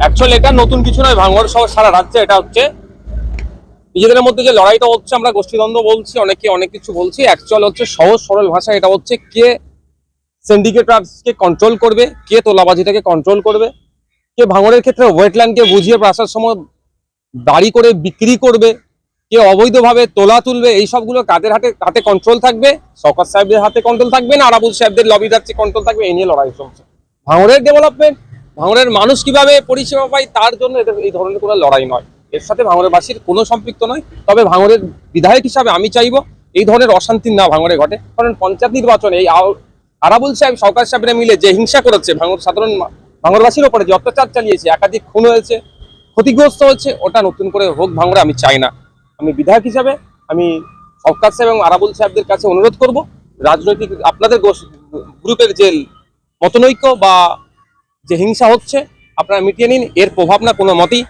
Actually এটা নতুন কিছু নয়, ভাঙড় সহ সারা রাজ্যে এটা হচ্ছে। নিজেদের মধ্যে যে লড়াইটা হচ্ছে, আমরা গোষ্ঠীদ্বন্দ্ব বলছি, অনেকে অনেক কিছু বলছি। অ্যাকচুয়াল হচ্ছে সহজ, সরল ভাষা, এটা হচ্ছে কে সিন্ডিকেটার্সকে কন্ট্রোল করবে, কে তোলাবাজিটাকে কন্ট্রোল করবে, কে ভাঙড়ের ক্ষেত্রে ওয়েটল্যান্ডকে বুঝিয়ে আসার সময় বাড়ি করে বিক্রি করবে। কে অবৈধভাবে তোলা তুলবে, এই সবগুলো কাদের হাতে হাতে কন্ট্রোল থাকবে? সরকার সাহেবদের হাতে কন্ট্রোল থাকবে না আরাবুল সাহেবদের লবিদার কন্ট্রোল থাকবে, এই নিয়ে লড়াই চলছে। ভাঙড়ের ডেভেলপমেন্ট ভাঙড়ের মানুষ কীভাবে পরিষেবা পায়, তার জন্য এদের এই ধরনের কোনো লড়াই নয়। এর সাথে ভাঙড়ের বাসীর কোনো সম্পৃক্ত নয়। তবে ভাঙড়ের বিধায়ক হিসাবে আমি চাইব, এই ধরনের অশান্তি না ভাঙড়ে ঘটে। কারণ পঞ্চায়েত নির্বাচনে এই আরাবুল সাহেব, সরকার সাহেবরা মিলে যে হিংসা করেছে, ভাঙড় সাধারণ ভাঙড়বাসীর ওপরে যে অত্যাচার চালিয়েছে, একাধিক খুন হয়েছে, ক্ষতিগ্রস্ত হচ্ছে ওটা নতুন করে হোক ভাঙড়ে আমি চাই না। আমি বিধায়ক হিসাবে আমি সরকার সাহেব এবং আরাবুল সাহেবদের কাছে অনুরোধ করব রাজনৈতিক আপনাদের গ্রুপের যে মতনৈক্য বা যে হিংসা হচ্ছে আপনারা মিটিয়ে নিন এর প্রভাব না কোনো মতেই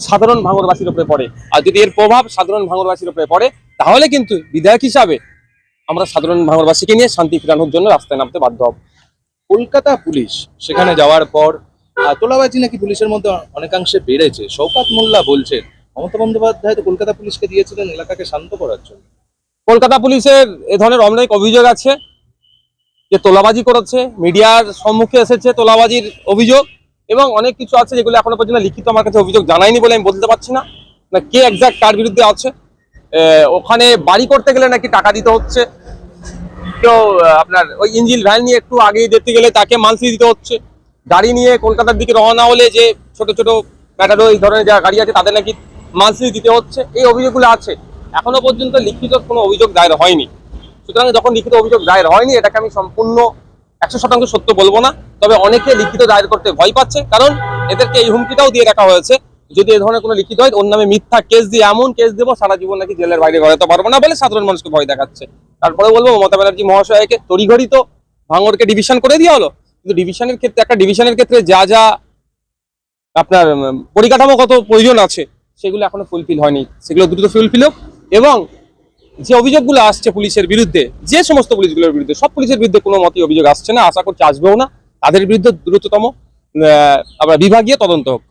সাধারণ ভাঙরবাসীর উপরে পড়ে। আর যদি এর প্রভাব সাধারণ ভাঙরবাসীর উপরে পড়ে তাহলে কিন্তু বিধায়ক হিসাবে আমরা সাধারণ ভাঙরবাসীকে নিয়ে শান্তি ফিরানোর জন্য রাস্তায় নামতে বাধ্য হব। কলকাতা পুলিশ সেখানে যাওয়ার পর তোলাবাজি নাকি পুলিশের মধ্যে অনেকাংশে বেড়েছে? শওকাত মোল্লা বলছেন মমতা বন্দ্যোপাধ্যায় তো কলকাতা পুলিশকে দিয়েছিলেন এলাকাকে শান্ত করার জন্য। কলকাতা পুলিশের এ ধরনের অনেক অভিযোগ আছে যে তোলাবাজি করেছে, মিডিয়ার সম্মুখে এসেছে তোলাবাজির অভিযোগ এবং অনেক কিছু আছে যেগুলো এখনও পর্যন্ত লিখিত আমার কাছে অভিযোগ জানায়নি বলে আমি বলতে পারছি না। না, কে একজাক্ট কার বিরুদ্ধে আছে? ওখানে বাড়ি করতে গেলে নাকি টাকা দিতে হচ্ছে? কেউ আপনার ওই ইঞ্জিল ভ্যান নিয়ে একটু আগে দেখতে গেলে তাকে মান্থলি দিতে হচ্ছে। গাড়ি নিয়ে কলকাতার দিকে রওনা হলে যে ছোট ছোট ম্যাটাডো এই ধরনের যা গাড়ি আছে তাদের নাকি মান্থলি দিতে হচ্ছে, এই অভিযোগগুলো আছে। এখনও পর্যন্ত লিখিত কোনো অভিযোগ দায়ের হয়নি। সুতরাং যখন লিখিত অভিযোগ দায়ের হয়নি, এটাকে আমি সম্পূর্ণ একশো শতাংশ সত্য বলব না। তবে অনেকে লিখিত দায়ের করতে ভয় পাচ্ছে, কারণ এদেরকে এই হুমকিটাও দিয়ে রাখা হয়েছে। যদি এ ধরনের কোনো লিখিত হয়, ওর নামে মিথ্যা কেস দিয়ে, এমন কেস দেবো, সারা জীবন নাকি জেলের বাইরে গড়াতে পারব না বলে সাধারণ মানুষকে ভয় দেখাচ্ছে। তারপরে বলব, মমতা ব্যানার্জি মহাশয়কে তড়িঘড়ি তো ভাঙড়কে ডিভিশন করে দেওয়া হলো। কিন্তু ডিভিশনের ক্ষেত্রে, একটা ডিভিশনের ক্ষেত্রে যা যা আপনার পরিকাঠামোগত প্রয়োজন আছে সেগুলো এখনও ফুলফিল হয়নি। সেগুলো দ্রুত ফুলফিল হোক এবং যে অভিযোগগুলো আসছে পুলিশের বিরুদ্ধে, যে সমস্ত পুলিশগুলোর বিরুদ্ধে, সব পুলিশের বিরুদ্ধে কোনো মতেই অভিযোগ আসছে না। আশা করছি আসবেও না। তাদের বিরুদ্ধে দ্রুততম আমরা বিভাগীয় তদন্ত হোক।